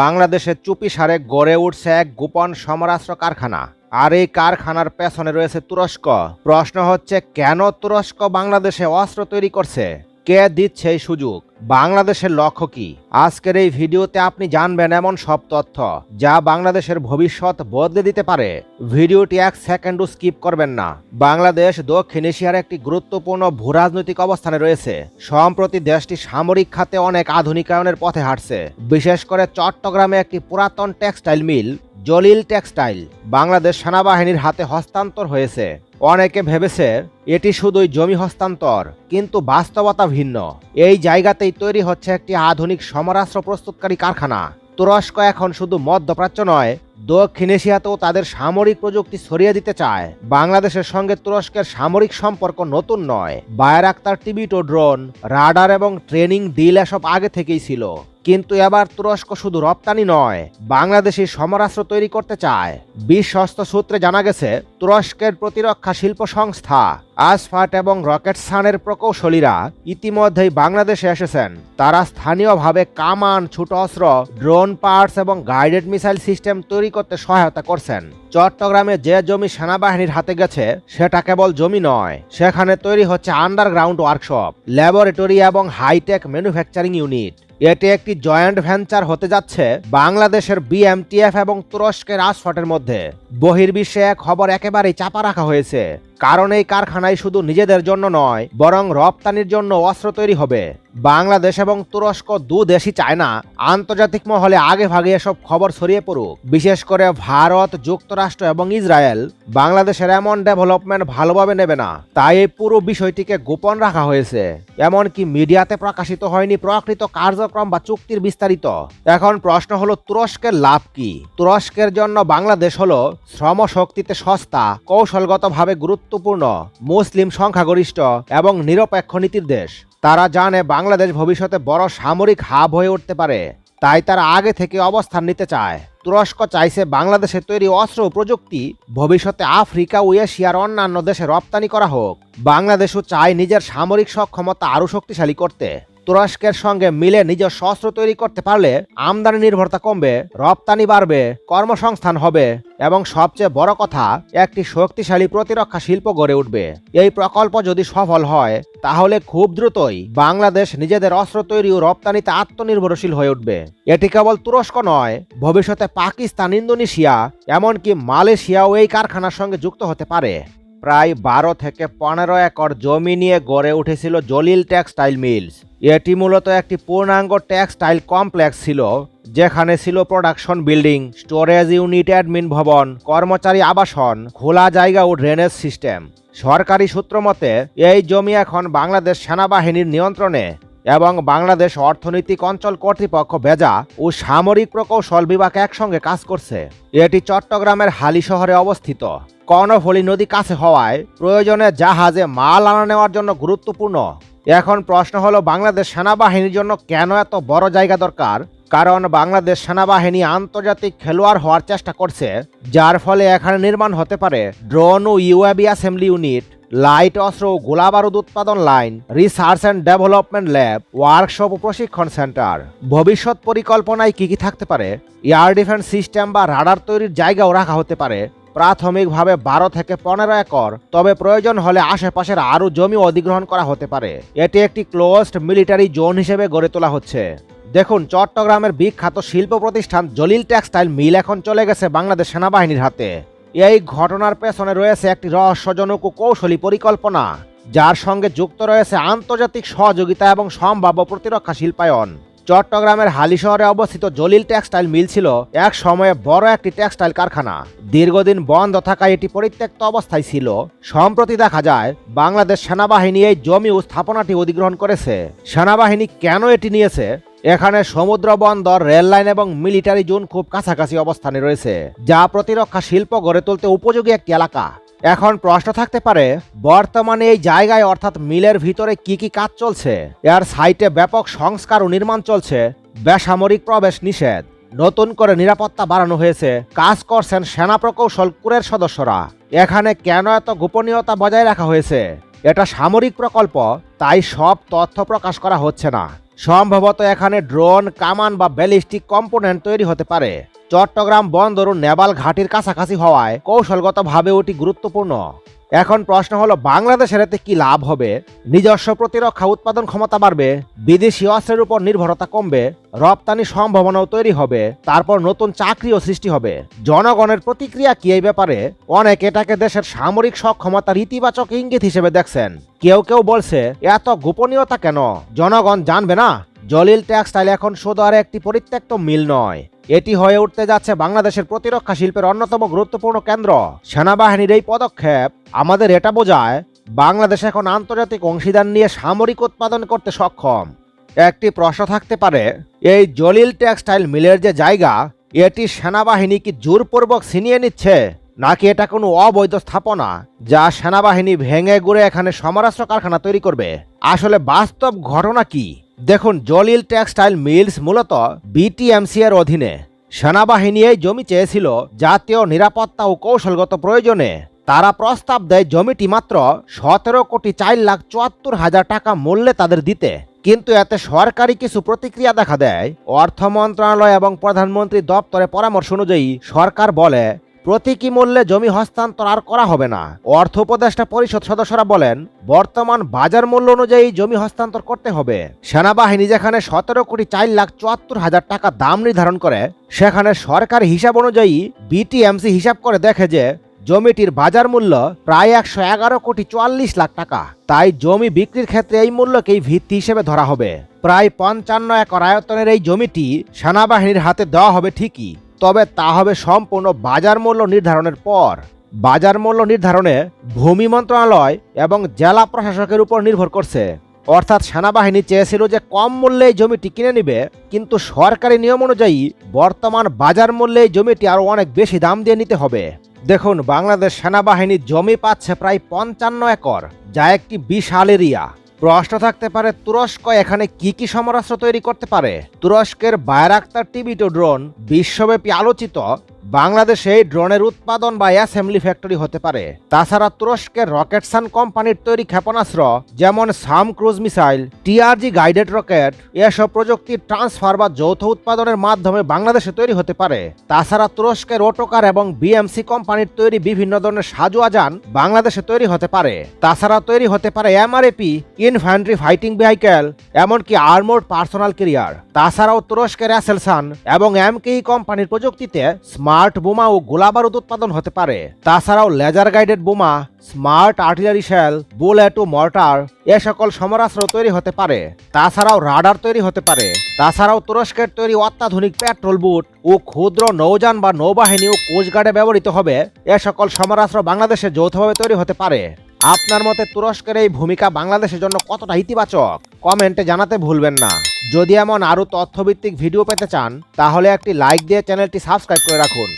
বাংলাদেশের চুপিসারে গড়ে উঠছে এক গোপন সমরাস্ত্র কারখানা। আর এই কারখানার পেছনে রয়েছে তুরস্ক। প্রশ্ন হচ্ছে, কেন তুরস্ক বাংলাদেশে অস্ত্র তৈরি করছে? কে দিচ্ছে এই সুযোগ? বাংলাদেশের লক্ষ্য কি? আজকের এই ভিডিওতে আপনি জানবেন এমন সব তথ্য যা বাংলাদেশের ভবিষ্যৎ বদলে দিতে পারে। ভিডিওটি এক সেকেন্ডও স্কিপ করবেন না। বাংলাদেশ দক্ষিণ এশিয়ার একটি গুরুত্বপূর্ণ ভূরাজনৈতিক অবস্থানে রয়েছে। সম্প্রতি দেশটি সামরিক খাতে অনেক আধুনিকায়নের পথে হাঁটছে। বিশেষ করে চট্টগ্রামে একটি পুরাতন textile mill, Jalil textile, Bangladesh সেনাবাহিনীর হাতে হস্তান্তর হয়েছে। অনেকে ভেবেছে এটি শুধুই জমি হস্তান্তর, কিন্তু বাস্তবতা ভিন্ন। এই জায়গাতেই তৈরি হচ্ছে একটি আধুনিক সমরাস্ত্র প্রস্তুতকারী কারখানা। তুরস্ক এখন শুধু মধ্যপ্রাচ্য নয়, দক্ষিণ এশিয়াতেও তাদের সামরিক প্রযুক্তি ছড়িয়ে দিতে চায়। বাংলাদেশের সঙ্গে তুরস্কের সামরিক সম্পর্ক নতুন নয়। Bayraktar T B two drone radar এবং ট্রেনিং ডিল এসব আগে থেকেই ছিল। কিন্তু এবার তুরস্ক শুধু রপ্তানি নয় বাংলাদেশি সমরাস্ত্র তৈরি করতে চায়। বিশ্বস্ত সূত্রে জানা গেছে, তুরস্কের প্রতিরক্ষা শিল্প সংস্থা আসফাট এবং রকেট সানের প্রকৌশলীরা ইতিমধ্যেই বাংলাদেশে এসেছেন। তারা স্থানীয়ভাবে কামান ছোট অস্ত্র ড্রোন পার্টস এবং গাইডেড মিসাইল সিস্টেম তৈরি করতে সহায়তা করছেন। চট্টগ্রামে যে জমি সেনাবাহিনীর হাতে গেছে, সেটা কেবল জমি নয়, সেখানে তৈরি হচ্ছে আন্ডারগ্রাউন্ড ওয়ার্কশপ, ল্যাবরেটরি এবং হাইটেক ম্যানুফ্যাকচারিং ইউনিট। এটি একটি জয়েন্ট ভেঞ্চার হতে যাচ্ছে বাংলাদেশের বিএমটিএফ এবং তুরস্কের রাজফটের মধ্যে। বহির্বিশ্বে খবর একেবারেই চাপা রাখা হয়েছে। কারণ এই কারখানায় শুধু নিজেদের জন্য নয়, বরং রপ্তানির জন্য অস্ত্র তৈরি হবে। বাংলাদেশ এবং তুরস্ক দু দেশই চায় না, আন্তর্জাতিক মহলে আগে ভাগে এসব খবর ছড়িয়ে পড়ুক। বিশেষ করে ভারত, যুক্তরাষ্ট্র এবং ইসরায়েল বাংলাদেশের এমন ডেভেলপমেন্ট ভালোভাবে নেবে না। তাই এই পুরো বিষয়টিকে গোপন রাখা হয়েছে। এমনকি মিডিয়াতে প্রকাশিত হয়নি প্রকৃত কার্যক্রম বা চুক্তির বিস্তারিত। এখন প্রশ্ন হলো, তুরস্কের লাভ কি? তুরস্কের জন্য বাংলাদেশ হলো শ্রম শক্তিতে সস্তা, কৌশলগতভাবে গুরুত্বপূর্ণ, মুসলিম সংখ্যাগরিষ্ঠ এবং নিরপেক্ষ নীতির দেশ। তারা জানে বাংলাদেশ ভবিষ্যতে বড় সামরিক হাব হয়ে উঠতে পারে। তাই তারা আগে থেকে অবস্থান নিতে চায়। তুরস্ক চাইছে বাংলাদেশে তৈরি অস্ত্র প্রযুক্তি। ভবিষ্যতে আফ্রিকা ও এশিয়ার অন্যান্য দেশে রপ্তানি করা হোক। বাংলাদেশও চায় নিজের সামরিক সক্ষমতা আরও শক্তিশালী করতে। তুরস্কের সঙ্গে মিলে নিজস্ব অস্ত্র তৈরি করতে পারলে আমদানি নির্ভরতা কমবে, রপ্তানি বাড়বে, কর্মসংস্থান হবে এবং সবচেয়ে বড় কথা, একটি শক্তিশালী প্রতিরক্ষা শিল্প গড়ে উঠবে। এই প্রকল্প যদি সফল হয়, তাহলে খুব দ্রুতই বাংলাদেশ নিজেদের অস্ত্র তৈরি ও রপ্তানিতে আত্মনির্ভরশীল হয়ে উঠবে। এটি কেবল তুরস্ক নয়, ভবিষ্যতে পাকিস্তান, ইন্দোনেশিয়া, এমনকি মালয়েশিয়াও এই কারখানার সঙ্গে যুক্ত হতে পারে। প্রায় বারো থেকে পনেরো একর জমি নিয়ে গড়ে উঠেছিল জলিল টেক্সটাইল মিলস। এটি মূলত একটি পূর্ণাঙ্গ টেক্সটাইল কমপ্লেক্স ছিল, যেখানে ছিল production building, storage unit admin ভবন, কর্মচারী আবাসন, খোলা জায়গা ও ড্রেনেজ সিস্টেম। সরকারি সূত্র মতে, এই জমি এখন বাংলাদেশ সেনাবাহিনীর নিয়ন্ত্রণে। এবং বাংলাদেশ অর্থনৈতিক অঞ্চল কর্তৃপক্ষ বেজা ও সামরিক প্রকৌশল বিভাগ একসঙ্গে কাজ করছে। এটি চট্টগ্রামের হালি শহরে অবস্থিত। কর্ণফুলী নদী কাছে হওয়ায় প্রয়োজনে জাহাজে মাল আনা নেওয়ার জন্য গুরুত্বপূর্ণ। এখন প্রশ্ন হলো, বাংলাদেশ সেনাবাহিনীর জন্য কেন এত বড় জায়গা দরকার? কারণ বাংলাদেশ সেনাবাহিনী আন্তর্জাতিক খেলোয়াড় হওয়ার চেষ্টা করছে, যার ফলে এখানে নির্মাণ হতে পারে ড্রোন ও ইউএবি অ্যাসেম্বলি ইউনিট। লাইট অস্ত্র ও গোলাবারুদ উৎপাদন line research and development lab workshop ও প্রশিক্ষণ সেন্টার ভবিষ্যৎ পরিকল্পনায় কি কি থাকতে পারে? এয়ার ডিফেন্স সিস্টেম বা রাডার তৈরির জায়গাও রাখা হতে পারে। প্রাথমিকভাবে বারো থেকে পনেরো একর, তবে প্রয়োজন হলে আশেপাশের আরও জমি অধিগ্রহণ করা হতে পারে। এটি একটি ক্লোজড মিলিটারি জোন হিসেবে গড়ে তোলা হচ্ছে। দেখুন, চট্টগ্রামের বিখ্যাত শিল্প প্রতিষ্ঠান জলিল টেক্সটাইল মিল এখন চলে গেছে বাংলাদেশ সেনাবাহিনীর হাতে। এই ঘটনার পেছনে রয়েছে একটি রহস্যজনক ও কৌশলী পরিকল্পনা, যার সঙ্গে যুক্ত রয়েছে আন্তর্জাতিক সহযোগিতা এবং সম্ভাব্য প্রতিরক্ষা শিল্পায়ন। চট্টগ্রামের হালি শহরে অবস্থিত জলিল টেক্সটাইল মিল ছিল এক সময়ে বড় একটি টেক্সটাইল কারখানা। দীর্ঘদিন বন্ধ থাকায় এটি পরিত্যক্ত অবস্থায় ছিল। সম্প্রতি দেখা যায়, বাংলাদেশ সেনাবাহিনী এই জমি ও স্থাপনাটি অধিগ্রহণ করেছে। সেনাবাহিনী কেন এটি নিয়েছে? এখানে সমুদ্র বন্দর রেল লাইন এবং মিলিটারি জোন খুব কাছাকাছি অবস্থানে রয়েছে, যা প্রতিরক্ষা শিল্প গড়ে তুলতে উপযোগী একটি এলাকা। এখন প্রশ্ন থাকতে পারে, বর্তমানে এই জায়গায় অর্থাৎ মিলের ভিতরে কি কি কাজ চলছে? এর সাইটে ব্যাপক সংস্কার ও নির্মাণ চলছে, বেসামরিক প্রবেশ নিষেধ, নতুন করে নিরাপত্তা বাড়ানো হয়েছে, কাজ করছেন সেনা প্রকৌশল কুরের সদস্যরা। এখানে কেন এত গোপনীয়তা বজায় রাখা হয়েছে? এটা সামরিক প্রকল্প, তাই সব তথ্য প্রকাশ করা হচ্ছে না। সম্ভবত এখানে ড্রোন, কামান বা ব্যালিস্টিক কম্পোনেন্ট তৈরি হতে পারে। চট্টগ্রাম বন্দর ও নেভাল ঘাটির কাছাকাছি হওয়ায় কৌশলগতভাবে ওটি গুরুত্বপূর্ণ। এখন প্রশ্ন হলো, বাংলাদেশের এতে কি লাভ হবে? নিজস্ব প্রতিরক্ষা উৎপাদন ক্ষমতা বাড়বে, বিদেশি অস্ত্রের উপর নির্ভরতা কমবে, রপ্তানি সম্ভাবনাও তৈরি হবে, তারপর নতুন চাকরিও সৃষ্টি হবে। জনগণের প্রতিক্রিয়া কি এই ব্যাপারে? অনেক এটাকে দেশের সামরিক সক্ষমতার ইতিবাচক ইঙ্গিত হিসেবে দেখছেন। কেউ কেউ বলছে, এত গোপনীয়তা কেন? জনগণ জানবে না? জলিল টেক্সটাইল এখন শুধু আর একটি পরিত্যক্ত মিল নয়। এটি হয়ে উঠতে যাচ্ছে বাংলাদেশের প্রতিরক্ষা শিল্পের অন্যতম গুরুত্বপূর্ণ কেন্দ্র। সেনাবাহিনীর এই পদক্ষেপ আমাদের এটা বোঝায়, বাংলাদেশ এখন আন্তর্জাতিক অংশীদার নিয়ে সামরিক উৎপাদন করতে সক্ষম। একটি প্রশ্ন থাকতে পারে, এই জলিল টেক্সটাইল মিলের যে জায়গা, এটি সেনাবাহিনী কি জোরপূর্বক ছিনিয়ে নিচ্ছে, নাকি এটা কোনো অবৈধ স্থাপনা যা সেনাবাহিনী ভেঙে গুড়ে এখানে সমরাস্ত্র কারখানা তৈরি করবে? আসলে বাস্তব ঘটনা কি? দেখুন জলিল টেক্সটাইল মিলস মূলত বিটিএমসি এর অধীনে। সেনাবাহিনী জমি চেয়েছিল জাতীয় নিরাপত্তা ও কৌশলগত প্রয়োজনে। তারা প্রস্তাব দেয় জমিটি মাত্র সতেরো কোটি চার লাখ চুয়াত্তর হাজার টাকা মূল্যে তাদের দিতে। কিন্তু এতে সরকারি কিছু প্রতিক্রিয়া দেখা দেয়। অর্থ মন্ত্রণালয় এবং প্রধানমন্ত্রী দপ্তরের পরামর্শ অনুযায়ী সরকার বলে প্রতীকী মূল্যে জমি হস্তান্তর আর করা হবে না। অর্থ উপদেষ্টা পরিষদ সদস্যরা বলেন, বর্তমান বাজার মূল্য অনুযায়ী জমি হস্তান্তর করতে হবে। সেনাবাহিনী যেখানে সতেরো কোটি চার লাখ চুয়াত্তর হাজার টাকা দাম নির্ধারণ করে, সেখানে সরকার হিসাব অনুযায়ী বিটিএমসি হিসাব করে দেখে যে, জমিটির বাজার মূল্য প্রায় একশো এগারো কোটি চুয়াল্লিশ লাখ টাকা। তাই জমি বিক্রির ক্ষেত্রে এই মূল্যকেই ভিত্তি হিসেবে ধরা হবে। প্রায় পঞ্চান্ন একর আয়তনের এই জমিটি সেনাবাহিনীর হাতে দেওয়া হবে ঠিকই। তবে তা হবে সম্পূর্ণ বাজার মূল্য নির্ধারণের পর। বাজার মূল্য নির্ধারণে ভূমি মন্ত্রণালয় এবং জেলা প্রশাসকের উপর নির্ভর করছে। অর্থাৎ সেনাবাহিনী চেয়েছিল যে কম মূল্যে জমিটি কিনে নিবে, কিন্তু সরকারি নিয়ম অনুযায়ী বর্তমান বাজার মূল্যে জমিটি আরও অনেক বেশি দাম দিয়ে নিতে হবে। দেখুন, বাংলাদেশ সেনাবাহিনী জমি পাচ্ছে প্রায় পঞ্চান্ন একর, যা একটি বিশাল এরিয়া। প্রশ্ন থাকতে পারে, তুরস্ক এখানে কি কি সমরাস্ত্র তৈরি করতে পারে? তুরস্কের বায়রাক্তার টিবিটো ড্রোন বিশ্বব্যাপী আলোচিত। বাংলাদেশে ড্রোনের উৎপাদন বা অ্যাসেম্বলি ফ্যাক্টরি হতে পারে। তাছাড়া তুরস্কের রকেটসান কোম্পানির তৈরি ক্ষেপণাস্ত্র, যেমন SOM cruise missile, TRG guided rocket, এসব প্রযুক্তির ট্রান্সফার বা যৌথ উৎপাদনের মাধ্যমে বাংলাদেশে তৈরি হতে পারে। তাছাড়া তুরস্কের ওটোকার এবং বিএমসি কোম্পানির তৈরি বিভিন্ন ধরনের সাজু আজান বাংলাদেশে তৈরি হতে পারে। তাছাড়া তৈরি হতে পারে এমআরএপি ইনফ্যান্ট্রি ফাইটিং ভেহিকেল, এমনকি আর্মোড পার্সোনাল কেরিয়ার তাছাড়াও তুরস্কের অ্যাসেলসান এবং এমকেই কোম্পানির প্রযুক্তিতে স্মার্ট বোমা ও গোলাবারুদ উৎপাদন হতে পারে। তাছাড়াও লেজার গাইডেড বোমা, স্মার্ট আর্টিলারি শেল, বুলেট ও মর্টার এ সকল সমরাস্ত্র তৈরি হতে পারে। তাছাড়াও রাডার তৈরি হতে পারে। তাছাড়াও তুরস্কের তৈরি অত্যাধুনিক পেট্রোল বুট ও ক্ষুদ্র নৌযান বা নৌবাহিনী ও কোস্টগার্ডে ব্যবহৃত হবে। এ সকল সমরাস্ত্র বাংলাদেশে যৌথভাবে তৈরি হতে পারে। আপনার মতে তুরস্কের এই ভূমিকা বাংলাদেশের জন্য কতটা ইতিবাচক? কমেন্টে জানাতে ভুলবেন না। যদি এমন আরও তথ্যভিত্তিক ভিডিও পেতে চান, তাহলে একটি লাইক দিয়ে চ্যানেলটি সাবস্ক্রাইব করে রাখুন।